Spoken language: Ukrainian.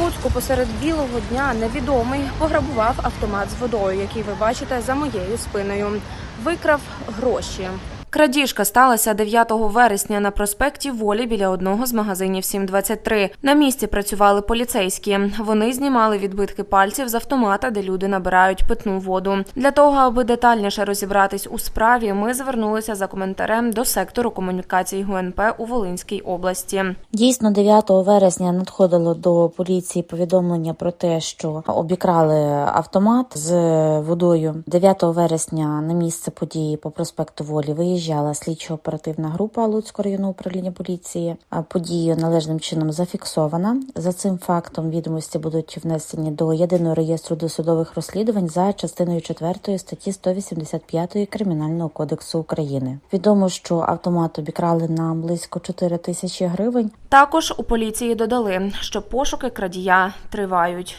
Луцьку посеред білого дня невідомий пограбував автомат з водою, який ви бачите за моєю спиною. Викрав гроші. Крадіжка сталася 9 вересня на проспекті Волі біля одного з магазинів 723. На місці працювали поліцейські. Вони знімали відбитки пальців з автомата, де люди набирають питну воду. Для того, аби детальніше розібратись у справі, ми звернулися за коментарем до сектору комунікацій ГУНП у Волинській області. Дійсно, 9 вересня надходило до поліції повідомлення про те, що обікрали автомат з водою. 9 вересня на місце події по проспекту Волі виїжджала слідчо-оперативна група Луцького районного управління поліції. Подію належним чином зафіксована. За цим фактом відомості будуть внесені до єдиного реєстру досудових розслідувань за частиною 4 статті 185 Кримінального кодексу України. Відомо, що автомат обікрали на близько 4 тисячі гривень. Також у поліції додали, що пошуки крадія тривають.